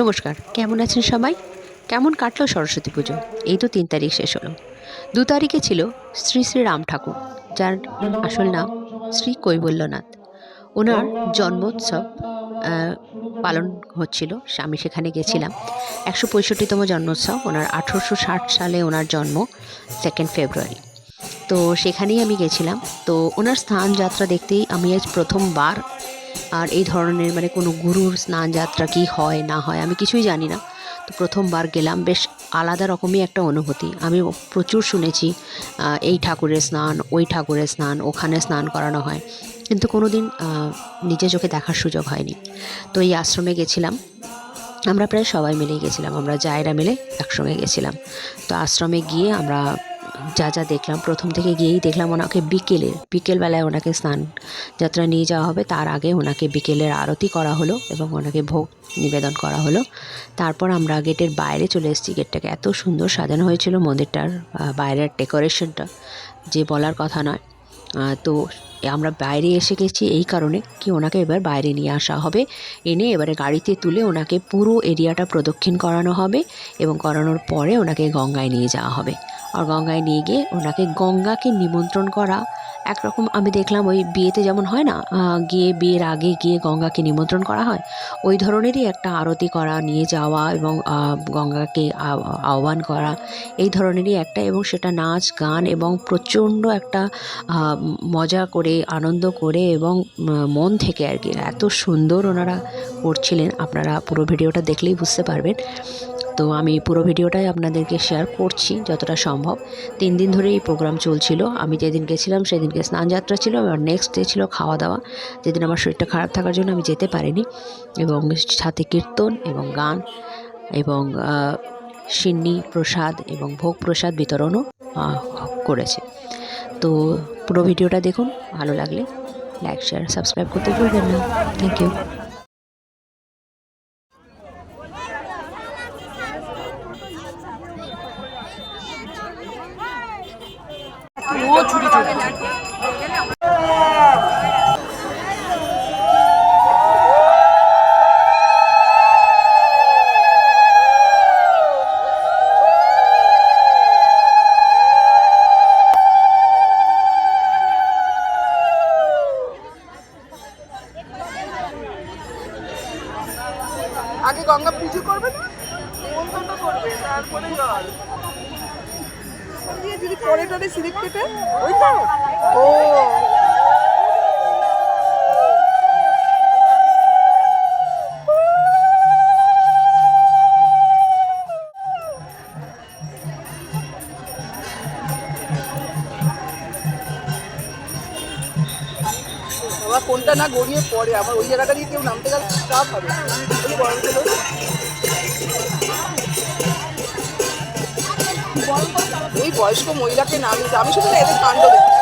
নমস্কার, কেমন আছেন সবাই? কেমন কাটলো সরস্বতী পুজো? এই তো তিন তারিখ শেষ হলো। দু তারিখে ছিল শ্রী শ্রী রাম ঠাকুর, যার আসল নাম শ্রী কৈবল্যনাথ। ওনার জন্মোৎসব পালন হচ্ছিল, আমি সেখানে গেছিলাম। একশো পঁয়ষট্টিতম জন্মোৎসব, ওনার আঠেরোশো ষাট সালে ওনার জন্ম সেকেন্ড ফেব্রুয়ারি তো সেখানেই আমি গেছিলাম। তো ওনার স্থান যাত্রা দেখতেই আমি আজ প্রথমবার আর এই ধরনের মানে কোনো গুরুর স্নান যাত্রা কি হয়, না হয়, আমি কিছুই জানি না। তো প্রথমবার গেলাম, বেশ আলাদা রকমই একটা অনুভূতি। আমি প্রচুর শুনেছি এই ঠাকুরের স্নান, ওই ঠাকুরের স্নান, ওখানে স্নান করানো হয়। কিন্তু কোনো দিন নিজে চোখে দেখার সুযোগ হয়নি। তো এই আশ্রমে গেছিলাম। আমরা প্রায় সবাই মিলেই গেছিলাম, আমরা জায়রা মিলে একসঙ্গে গেছিলাম। তো আশ্রমে গিয়ে আমরা যা যা দেখলাম, প্রথম থেকে গিয়েই দেখলাম ওনাকে বিকেলের বিকেলবেলায় ওনাকে স্নান যাত্রা নিয়ে যাওয়া হবে। তার আগে ওনাকে বিকেলের আরতি করা হলো এবং ওনাকে ভোগ নিবেদন করা হলো। তারপর আমরা গেটের বাইরে চলে এসেছি। গেটটাকে এত সুন্দর সাজানো হয়েছিল মন্দিরটার বাইরের ডেকোরেশনটা। যে বলার কথা নয় তো আমরা বাইরে এসে গেছি এই কারণে কি ওনাকে এবার বাইরে নিয়ে আসা হবে। এনে এবারে গাড়িতে তুলে ওনাকে পুরো এরিয়াটা প্রদক্ষিণ করানো হবে এবং করানোর পরে ওনাকে গঙ্গায় নিয়ে যাওয়া হবে। আর গঙ্গায় নিয়ে গিয়ে ওনাকে গঙ্গাকে নিমন্ত্রণ করা একরকম আমি দেখলাম ওই বিয়েতে যেমন হয় না গিয়ে বিয়ের আগে গিয়ে গঙ্গাকে নিমন্ত্রণ করা হয়। ওই ধরনেরই একটা আরতি করা, নিয়ে যাওয়া এবং গঙ্গাকে আহ্বান করা, এই ধরনেরই একটা এবং সেটা নাচ, গান এবং প্রচণ্ড একটা মজা করে, আনন্দ করে এবং মন থেকে আর কি এত সুন্দর ওনারা করছিলেন। আপনারা পুরো ভিডিওটা দেখলেই বুঝতে পারবেন। তো আমি পুরো ভিডিওটাই আপনাদেরকে শেয়ার করছি যতটা সম্ভব। তিন দিন ধরে এই প্রোগ্রাম চলছিল। আমি যেদিন গেছিলাম, সেদিনকে স্নান যাত্রা ছিল আর নেক্সট ডে ছিল খাওয়া দাওয়া যেদিন আমার শরীরটা খারাপ থাকার জন্য আমি যেতে পারিনি। এবং সাথে কীর্তন এবং গান এবং সিন্নি প্রসাদ এবং ভোগ প্রসাদ বিতরণও করেছে। তো পুরো ভিডিওটা দেখুন, ভালো লাগলে লাইক শেয়ার সাবস্ক্রাইব করতে ভুলবেন না। থ্যাংক ইউ ও ছুটি চলে আগে গঙ্গা পুজো করবে না? করবে? তারপরে জল। যদি টরে কেটে, ওই তো? ও। কোনটা না গড়িয়ে পড়ে? আমার ওই জায়গাটা দিয়ে কেউ নামতে গেলে চাপ হবে। বয়স্ক মহিলাকে নামিয়ে আমি শুধু না এদের কাণ্ড দেখি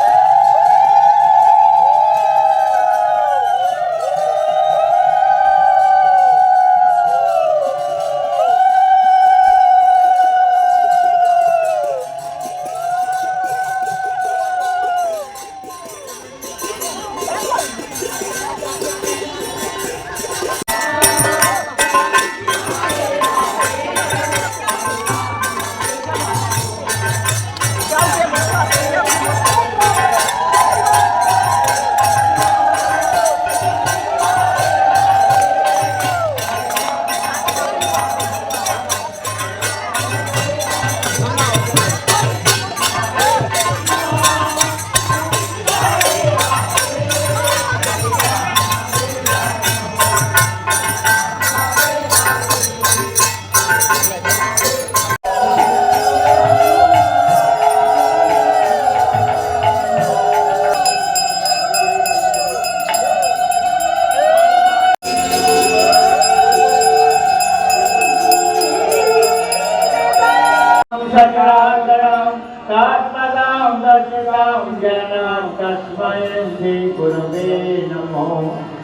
দাদাম দশদাম জানাম তস্ময় শ্রী গুরবে নমো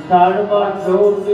সর্বসুবিশরত্নম